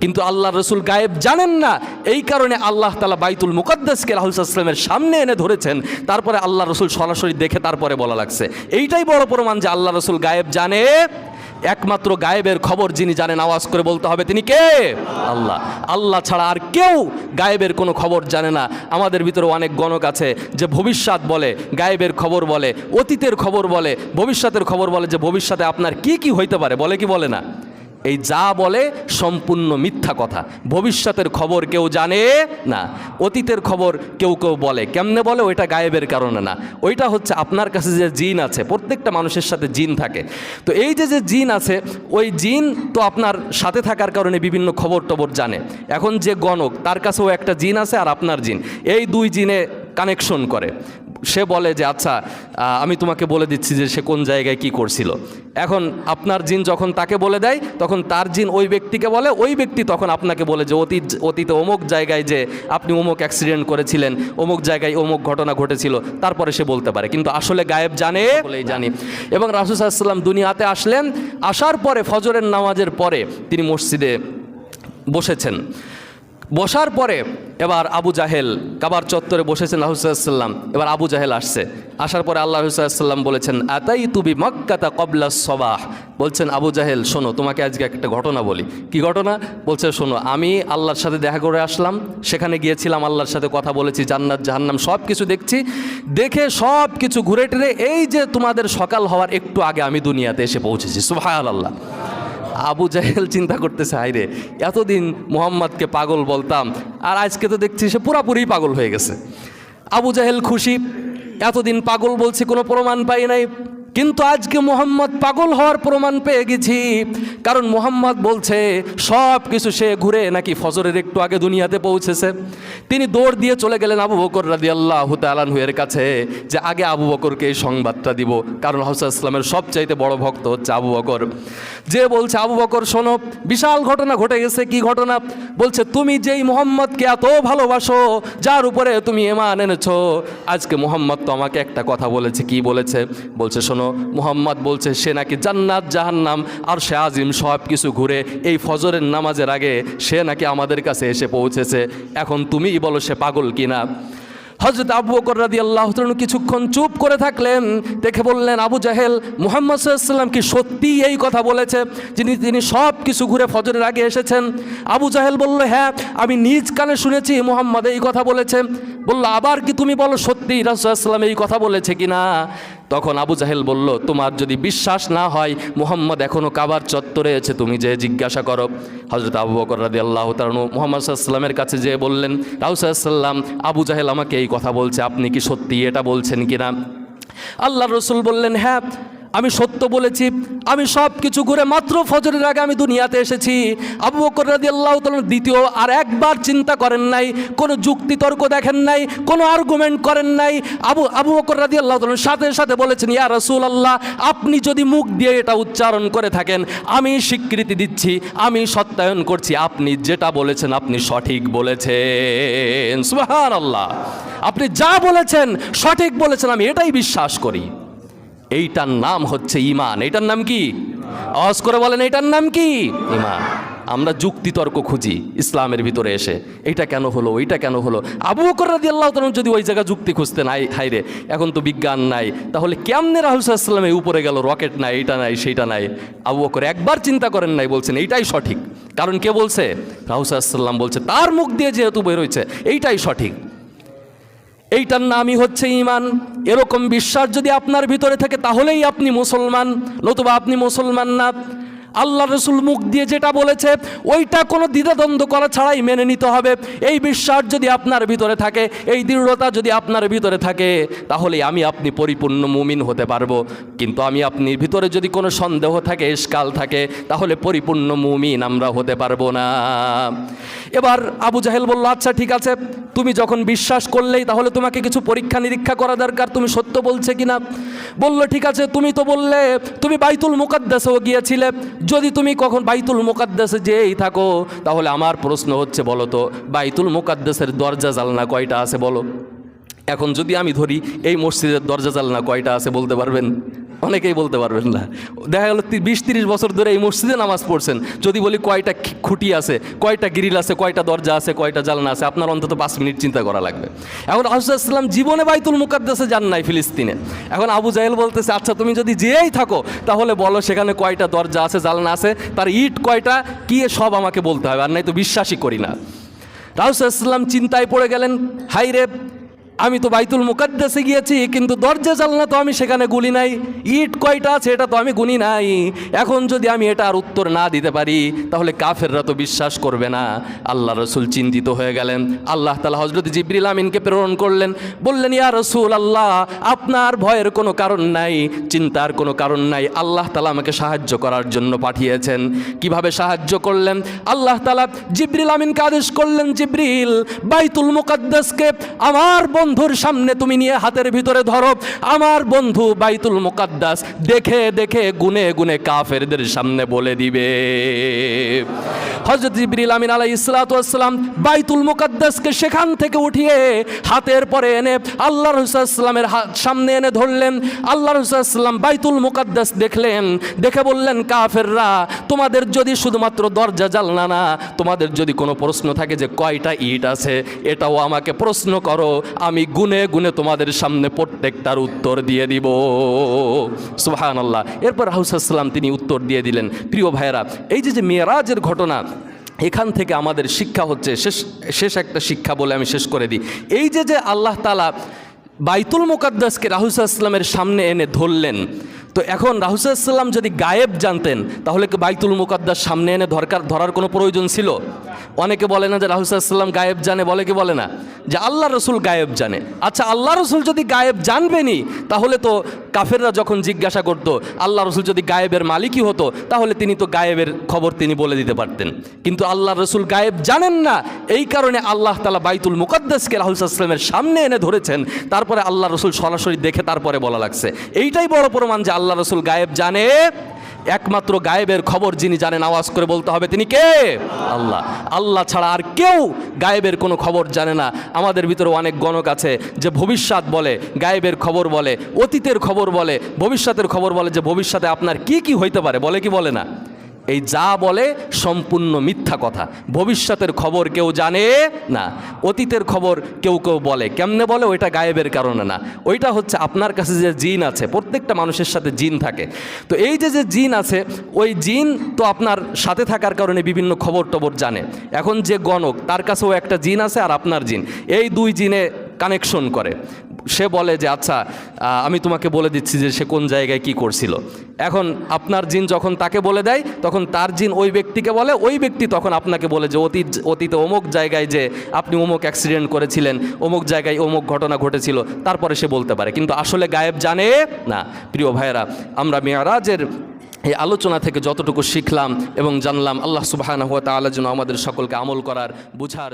কিন্তু আল্লাহ রসুল গায়েব জানেন না। এই কারণে আল্লাহ তালা বাইতুল মুকদ্দাসকে রাহুসাল্লামের সামনে এনে ধরেছেন। তারপরে আল্লাহ রসুল সরাসরি দেখে তারপরে বলা লাগছে। এইটাই বড় প্রমাণ যে আল্লাহ রসুল গায়েব জানে। একমাত্র গায়েবের খবর যিনি জানেন, আওয়াজ করে বলতে হবে, তিনি কে? আল্লাহ। আল্লাহ ছাড়া আর কেউ গায়েবের কোনো খবর জানে না। আমাদের ভিতরে অনেক গণক আছে যে ভবিষ্যৎ বলে, গায়েবের খবর বলে, অতীতের খবর বলে, ভবিষ্যতের খবর বলে যে ভবিষ্যতে আপনার কি কি হইতে পারে, বলে কি বলে না? এই যা বলে সম্পূর্ণ মিথ্যা কথা। ভবিষ্যতের খবর কেউ জানে না, অতীতের খবর কেউ কেউ বলে। কেমনে বলে? ওইটা গায়েবের কারণে না। ওইটা হচ্ছে আপনার কাছে যে জিন আছে, প্রত্যেকটা মানুষের সাথে জিন থাকে। তো এই যে যে জিন আছে, ওই জিন তো আপনার সাথে থাকার কারণে বিভিন্ন খবর টবর জানে। এখন যে গণক, তার কাছেও একটা জিন আছে আর আপনার জিন। এই দুই জিনে কানেকশন করে। সে বলে যে আচ্ছা আমি তোমাকে বলে দিচ্ছি যে সে কোন জায়গায় কি করছিল। এখন আপনার জিন যখন তাকে বলে দেয় তখন তার জিন ওই ব্যক্তিকে বলে ওই ব্যক্তি তখন আপনাকে বলে যে অতীত অতীতে অমুক জায়গায় যে আপনি অমুক অ্যাক্সিডেন্ট করেছিলেন অমুক জায়গায় অমুক ঘটনা ঘটেছিল তারপরে সে বলতে পারে। কিন্তু আসলে গায়েব জানে বলেই জানি। এবং রাসুসাল্লাম দুনিয়াতে আসলেন আসার পরে ফজরের নামাজের পরে তিনি মসজিদে বসেছেন। বসার পরে এবার আবু জাহেল কাবার চত্বরে বসেছেন রাহুসাল্লাম এবার আবু জাহেল আসছে। আসার পরে আল্লাহ রসুল্লাম বলেছেন আতাই তুবি মক্কাতা কবলা সবাহ? বলছেন আবু জাহেল, শোনো, তোমাকে আজকে একটা ঘটনা বলি। কি ঘটনা? বলছে, শোনো, আমি আল্লাহর সাথে দেখা করে আসলাম। সেখানে গিয়েছিলাম, আল্লাহর সাথে কথা বলেছি, জান্নাত, জাহান্নাম সব কিছু দেখছি। দেখে সব কিছু ঘুরে টেরে এই যে তোমাদের সকাল হওয়ার একটু আগে আমি দুনিয়াতে এসে পৌঁছেছি। সুহায় আল্লাহ আবু জাহেল চিন্তা করতেছে হাইরে এতদিন মোহাম্মদকে পাগল বলতাম, আর আজকে তো দেখছি সে পুরাপুরি পাগল হয়ে গেছে। আবু জাহেল খুশি, এতদিন পাগল বলছি, কোনো প্রমাণ পাই নাই। কিন্তু আজকে মোহাম্মদ পাগল হওয়ার প্রমাণ পেয়ে গেছি। কারণ মোহাম্মদ বলছে, সব কিছু সে ঘুরে নাকি ফজরের একটু আগে দুনিয়াতে পৌঁছেছে। তিনি দৌড় দিয়ে চলে গেলেন আবু বকর রাদি আল্লাহ তালানহুয়ের কাছে যে আগে আবু বকরকে এই সংবাদটা দিব। কারণ হাউসা ইসলামের সবচাইতে বড় ভক্ত হচ্ছে আবু বকর। যে বলছে, আবু বকর, শোনো, বিশাল ঘটনা ঘটে গেছে। কি ঘটনা? বলছে, তুমি যেই মোহাম্মদকে এত ভালোবাসো, যার উপরে তুমি এমান এনেছো। আজকে মোহাম্মদ তো আমাকে একটা কথা বলেছে। কি বলেছে? বলছে, শোনো মোহাম্মদ বলছে, সে নাকি জান্নাত, জাহান্নাম আর সে আজিম সব কিছু ঘুরে এই ফজরের নামাজের আগে সে নাকি আমাদের কাছে এসে পৌঁছেছে। এখন তুমিই বলো সে পাগল কিনা? হজরত আবু বকর রাদি আল্লাহ কিছুক্ষণ চুপ করে থাকলেন, দেখে বললেন, আবু জাহেল, মুহাম্মদ সাল্লাম কি সত্যি এই কথা বলেছে? যিনি, তিনি সব কিছু ঘুরে ফজরের আগে এসেছেন? আবু জাহেল বলল হ্যাঁ আমি নিজ কানে শুনেছি মুহাম্মদ এই কথা বলেছে। বলল, আবার কি তুমি বলো সত্যি রাসুলাম এই কথা বলেছে কি না তখন আবু জাহেল বলল, তোমার যদি বিশ্বাস না হয়, মুহাম্মদ এখনও কাবার চত্বরে আছে, তুমি যে জিজ্ঞাসা করো। হজরত আবু বকর রাদি আল্লাহ তারানু মোহাম্মদ সাল্লামের কাছে যে বললেন রাউসাল্লাম আবু জাহেল আমাকে এই কথা বলছে, আপনি কি সত্যি এটা বলছেন কিনা? আল্লাহ রসুল বললেন হ্যাঁ আমি সত্য বলেছি, আমি সব কিছু ঘুরে মাত্র ফজরের আগে আমি দুনিয়াতে এসেছি। আবু বকর রাদি আল্লাহ দ্বিতীয়, আর একবার চিন্তা করেন নাই, কোনো যুক্তি তর্ক দেখেন নাই, কোনো আর্গুমেন্ট করেন নাই। আবু আবু বকর রাদি আল্লাহ সাথে সাথে বলেছেন, ইয়া রসুল আল্লাহ আপনি যদি মুখ দিয়ে এটা উচ্চারণ করে থাকেন, আমি স্বীকৃতি দিচ্ছি, আমি সত্যায়ন করছি, আপনি যেটা বলেছেন, আপনি সঠিক বলেছেন। সুহান আল্লাহ আপনি যা বলেছেন, সঠিক বলেছেন, আমি এটাই বিশ্বাস করি। এইটার নাম হচ্ছে ইমান এইটার নাম কি? আওয়াজ করে বলেন, এইটার নাম কি? ইমান আমরা যুক্তি তর্ক খুঁজি ইসলামের ভিতরে এসে। এইটা কেন হলো, ওইটা কেন হলো? আবু বকর রাদি আল্লাহ তালন যদি ওই জায়গায় যুক্তি খুঁজতে নাই হাইরে এখন তো বিজ্ঞান নাই, তাহলে কেমনে রাহুসাল্লাম উপরে গেল, রকেট নাই, এইটা নাই, সেইটা নাই? আবু বকর একবার চিন্তা করেন নাই, বলছেন এইটাই সঠিক। কারণ কে বলছে? রাহুসাল্লাম বলছে, তার মুখ দিয়ে যেহেতু বেরোচ্ছে এইটাই সঠিক। এইটার নামই হচ্ছে ইমান এরকম বিশ্বাস যদি আপনার ভিতরে থাকে, তাহলেই আপনি মুসলমান, নতুবা আপনি মুসলমান না। আল্লাহ রসুল মুখ দিয়ে যেটা বলেছে, ওইটা কোনো দ্বিধাদ্বন্দ্ব করা ছাড়াই মেনে নিতে হবে। এই বিশ্বাস যদি আপনার ভিতরে থাকে, এই দৃঢ়তা যদি আপনার ভিতরে থাকে তাহলে আমি আপনি পরিপূর্ণ মুমিন হতে পারব। কিন্তু আমি আপনি ভিতরে যদি কোনো সন্দেহ থাকে এসকাল থাকে, তাহলে পরিপূর্ণ মুমিন আমরা হতে পারব না। এবার আবু জাহেল বলল আচ্ছা ঠিক আছে। তুমি যখন বিশ্বাস করলেই তাহলে তোমাকে কিছু পরীক্ষা নিরীক্ষা করা দরকার। তুমি সত্য বলছে কি না বলল, ঠিক আছে, তুমি তো বললে, তুমি বাইতুল মুকাদ্দাসেও গিয়েছিলে। যদি তুমি কখন বাইতুল মুকাদ্দাসে যেয়েই থাকো, তাহলে আমার প্রশ্ন হচ্ছে বলো তো, বাইতুল মুকাদ্দাসের দরজা জালনা কয়টা আছে বলো? এখন যদি আমি ধরি, এই মসজিদের দরজা জালনা কয়টা আছে বলতে পারবেন? অনেকেই বলতে পারবেন না। দেখা গেল বিশ তিরিশ বছর ধরে এই মসজিদে নামাজ পড়ছেন। যদি বলি কয়টা খুঁটি আছে, কয়টা গিরিল আছে, কয়টা দরজা আছে, কয়টা জালনা আছে, আপনার অন্তত পাঁচ মিনিট চিন্তা করা লাগবে। এখন আহসালাম জীবনে বাইতুল মুকাদ্দাসে যান নাই ফিলিস্তিনে। এখন আবু জাহেল বলতেছে আচ্ছা তুমি যদি যেয়েই থাকো, তাহলে বলো সেখানে কয়টা দরজা আছে জালনা আছে, তার ইট কয়টা, কি সব আমাকে বলতে হবে, আর নাই তো বিশ্বাসই করি না। রাহুসাল্লাম চিন্তায় পড়ে গেলেন হাই রে আমি তো বাইতুল মুকাদ্দাসে গিয়েছি, কিন্তু দরজা জানলা তো আমি সেখানে গুলি নাই। ইট কয়টা আছে এটা তো আমি গুনি নাই। এখন যদি আমি এটা আর উত্তর না দিতে পারি, তাহলে কাফেররা তো বিশ্বাস করবে না। আল্লাহ রসুল চিন্তিত হয়ে গেলেন। আল্লাহ তালা হজরত জিবরিল আমিনকে প্রেরণ করলেন। বললেন, ইয়া রসুল আল্লাহ আপনার ভয়ের কোনো কারণ নাই, চিন্তার কোনো কারণ নাই। আল্লাহ তালা আমাকে সাহায্য করার জন্য পাঠিয়েছেন। কীভাবে সাহায্য করলেন? আল্লাহ তালা জিবরিল আমিনকে আদেশ করলেন, জিবরিল, বাইতুল মুকাদ্দাসকে আমার বন্ধুর সামনে তুমি নিয়ে হাতের ভিতরে ধরো। আমার বন্ধু বাইতুল মুকাদ্দাস দেখে দেখে, গুনে গুনে কাফেরদের সামনে বলে দিবে। হজরত জিবরিল আমিন আলাই ইসলাতাম বাইতুল মুকাদ্দাসকে সেখান থেকে উঠিয়ে হাতের পরে এনে আল্লাহ রসুলামের সামনে এনে ধরলেন। আল্লাহ রসুলাম বাইতুল মুকাদ্দাস দেখলেন, দেখে বললেন, কাফেররা, তোমাদের যদি শুধুমাত্র দরজা জানলা না, তোমাদের যদি কোনো প্রশ্ন থাকে যে কয়টা ইট আছে, এটাও আমাকে প্রশ্ন করো, আমি গুনে গুনে তোমাদের সামনে প্রত্যেকটার উত্তর দিয়ে দিব। সুহান আল্লাহ এরপর হাউসাল্লাম তিনি উত্তর দিয়ে দিলেন। প্রিয় ভাইয়েরা, এই যে যে মেয়েরাজের ঘটনা, এখান থেকে আমাদের শিক্ষা হচ্ছে, শেষ শেষ একটা শিক্ষা বলে আমি শেষ করে দিই। এই যে যে আল্লাহ তালা বাইতুল মুকাদ্দাসকে রাহুসাল্লামের সামনে এনে ধরলেন তো এখন রাহুসাল্লাম যদি গায়েব জানতেন, তাহলে কি বাইতুল মুকাদ্দাস সামনে এনে দরকার ধরার কোনো প্রয়োজন ছিল? অনেকে বলে না যে রাহুসাল্লাম গায়েব জানে, বলে কি বলে না? যে আল্লাহ রসুল গায়েব জানে। আচ্ছা আল্লাহ রসুল যদি গায়েব জানবেনই, তাহলে তো কাফেররা যখন জিজ্ঞাসা করতো আল্লাহ রসুল যদি গায়েবের মালিকই হতো, তাহলে তিনি তো গায়েবের খবর তিনি বলে দিতে পারতেন। কিন্তু আল্লাহ রসুল গায়েব জানেন না, এই কারণে আল্লাহ তালা বাইতুল মুকাদ্দাসকে রাহুসাল্লামের সামনে এনে ধরেছেন। তারপরে আল্লাহ রসুল সরাসরি দেখে তারপরে বলা লাগছে। এইটাই বড় প্রমাণ যে আল্লাহ রসুল গায়েব জানে, একমাত্র গায়েবের খবর যিনি জানেন, আওয়াজ করে বলতে হবে, তিনি কে? আল্লাহ। আল্লাহ ছাড়া আর কেউ গায়েবের কোনো খবর জানে না। আমাদের ভিতরে অনেক গণক আছে যে ভবিষ্যৎ বলে, গায়েবের খবর বলে, অতীতের খবর বলে, ভবিষ্যতের খবর বলে যে ভবিষ্যতে আপনার কি কি হইতে পারে, বলে কি বলে না? এই যা বলে সম্পূর্ণ মিথ্যা কথা। ভবিষ্যতের খবর কেউ জানে না, অতীতের খবর কেউ কেউ বলে। কেমনে বলে? ওইটা গায়েবের কারণে না। ওইটা হচ্ছে আপনার কাছে যে জিন আছে, প্রত্যেকটা মানুষের সাথে জিন থাকে। তো এই যে যে জিন আছে, ওই জিন তো আপনার সাথে থাকার কারণে বিভিন্ন খবর টবর জানে। এখন যে গণক, তার কাছেও একটা জিন আছে আর আপনার জিন। এই দুই জিনে কানেকশন করে। সে বলে যে আচ্ছা আমি তোমাকে বলে দিচ্ছি যে সে কোন জায়গায় কি করছিল। এখন আপনার জিন যখন তাকে বলে দেয়, তখন তার জিন ওই ব্যক্তিকে বলে, ওই ব্যক্তি তখন আপনাকে বলে যে, অতীত, অতীতে অমুক জায়গায় যে আপনি অমুক অ্যাক্সিডেন্ট করেছিলেন, অমুক জায়গায় অমুক ঘটনা ঘটেছিল, তারপরে সে বলতে পারে। কিন্তু আসলে গায়েব জানে? না। প্রিয় ভাইয়েরা, আমরা মেয়ারাজের এই আলোচনা থেকে যতটুকু শিখলাম এবং জানলাম, আল্লাহ সুবাহ যেন আমাদের সকলকে আমল করার, বুঝার